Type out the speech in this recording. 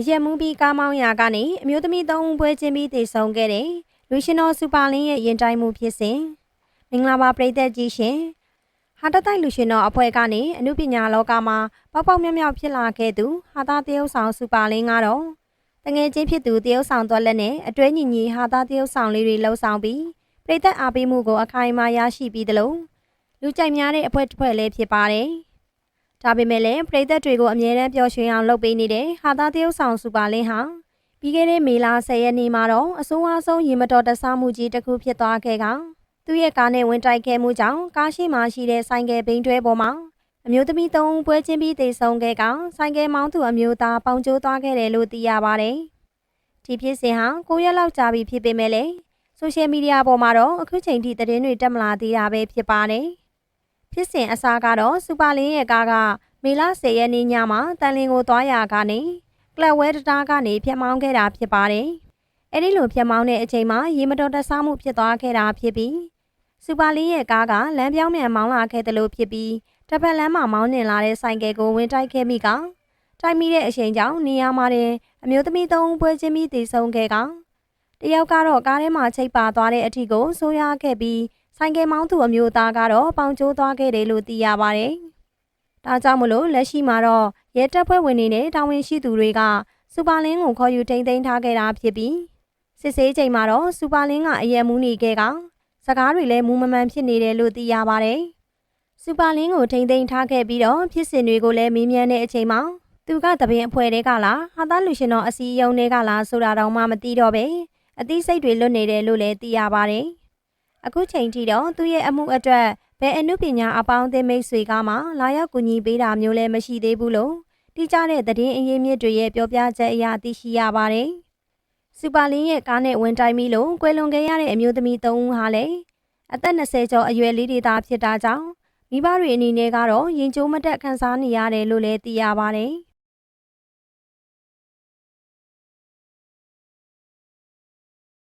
အရက်မူပြီးကားမောင်းရာကနေအမျိုးသမီးသုံးဦးပွဲချင်းပြီးတည်ဆုံခဲ့တဲ့လူရှင်တော်စူပါလင်းရဲ့ရင်တိုင်းမှုဖြစ်စဉ်မင်္ဂလာပါပရိသတ်ကြီးရှင်ဟာတတိုက်လူရှင်တော်အဖွဲ့ကနေအမှုပညာလောကမှာပေါက်ပေါက်မြောက်မြောက်ဖြစ်လာခဲ့သူဟာသားတရုတ်ဆောင်စူပါလင်းကတော့တငယ်ချင်းဖြစ်သူတရုတ်ဆောင်တော်လက်နဲ့အတွဲညီညီဟာသားတရုတ်ဆောင်လေးတွေလှုပ်ဆောင်ပြီးပရိသတ်အားပေးမှုကိုအခိုင်အမာရရှိပြီးသလိုလူကြိုက်များတဲ့အဖွဲ့တစ်ဖွဲ့လည်းဖြစ်ပါတယ်။ ဒါပေမဲ့လည်းပရိသတ်တွေကိုအမြဲတမ်းပျော်ရွှင်အောင်လုပ်ပေးနေတဲ့ဟာသားတရုတ်ဆောင်စူပါလင်းဟာပြီးခဲ့တဲ့မေလ10ရက်နေ့မှာတော့အဆိုးအဝါဆုံးရေမတော်တဆမှုကြီးတစ်ခုဖြစ်သွားခဲ့ကသူ့ရဲ့ကားနဲ့ဝင်တိုက်ခဲ့မှုကြောင့်ကားရှိမှရှိတဲ့ဆိုင်ကယ်ဘိန်းတွဲပေါ်မှာအမျိုးသမီးသုံးဦးပွဲချင်းပြီးတိတ်ဆုံခဲ့ကဆိုင်ကယ်မောင်းသူအမျိုးသားပေါင်ကျိုးသွားခဲ့တယ်လို့သိရပါတယ်။ဒီဖြစ်စဉ်ဟာ9ရက်လောက်ကြာပြီဖြစ်ပေမဲ့လည်းဆိုရှယ်မီဒီယာပေါ်မှာတော့အခုချိန်ထိသတင်းတွေတက်မလာသေးတာပဲဖြစ်ပါတယ်။ ဖြစ်စဉ်အစားကတော့စူပါလင်းရဲ့ကားကမေလ10ရက်နေ့ညမှာတန်လင်းကိုသွားရာကနေကလပ်ဝဲတတားကနေဖျက်မောင်းခဲ့တာဖြစ်ပါတယ်။အဲဒီလိုဖျက်မောင်းတဲ့အချိန်မှာရေမတော်တဆမှုဖြစ်သွားခဲ့တာဖြစ်ပြီးစူပါလင်းရဲ့ကားကလမ်းပြောင်းမြန်မောင်းလာခဲ့တယ်လို့ဖြစ်ပြီးတစ်ဖက်လမ်းမှာမောင်းနှင်လာတဲ့ဆိုင်ကယ်ကိုဝင်တိုက်ခဲ့မိကတိုက်မိတဲ့အချိန်ကြောင့်နေရာမှာတင်အမျိုးသမီးသုံးဦးပွဲချင်းပြီးတည်ဆုံခဲ့ကတယောက်ကတော့ကားထဲမှာချိတ်ပါသွားတဲ့အထီကိုဆိုးရွားခဲ့ပြီး ဆိုင်ကယ်မောင်းသူအမျိုးသားကတော့ပေါင်ကျိုးသွားခဲ့တယ်လို့သိရပါတယ်။ဒါကြောင့်မလို့လက်ရှိမှာတော့ရဲတပ်ဖွဲ့ဝင်တွေနဲ့တာဝန်ရှိသူတွေကစူပါလင်းကိုခေါ်ယူထိန်းသိမ်းထားခဲ့တာဖြစ်ပြီးစစ်ဆေးချိန်မှာတော့စူပါလင်းကအယက်မူးနေခဲ့ကစကားတွေလည်းမူးမမှန်ဖြစ်နေတယ်လို့သိရပါတယ်။စူပါလင်းကိုထိန်းသိမ်းထားခဲ့ပြီးတော့ဖြစ်စဉ်တွေကိုလည်းမေးမြန်းတဲ့အချိန်မှာသူကတပင်အဖွဲတွေကလားဟာသားလူရှင်တော်အစည်းအရုံးတွေကလားဆိုတာတော့မှမသိတော့ပဲအသိစိတ်တွေလွတ်နေတယ်လို့လည်းသိရပါတယ်။ အခုချိန်ထိတော့သူ့ရဲ့အမှုအတွက်ဘယ်အနုပညာအပေါင်းအသင်းမိတ်ဆွေကမှလာရောက်ကူညီပေးတာမျိုးလည်းမရှိသေးဘူးလို့တိကျတဲ့သတင်းအရင်းမြစ်တွေရဲ့ပြောပြချက်အရသိရှိရပါတယ်။စူပါလင်းရဲ့ကားနဲ့ဝင်တိုက်မိလို့ကွယ်လွန်ခဲ့ရတဲ့အမျိုးသမီး၃ဦးဟာလည်းအသက်20ကျော်အရွယ်လေးတွေသားဖြစ်တာကြောင့်မိဘတွေအနေနဲ့ကတော့ရင်ကျိုးမတက်ခံစားနေရတယ်လို့လည်းသိရပါတယ်။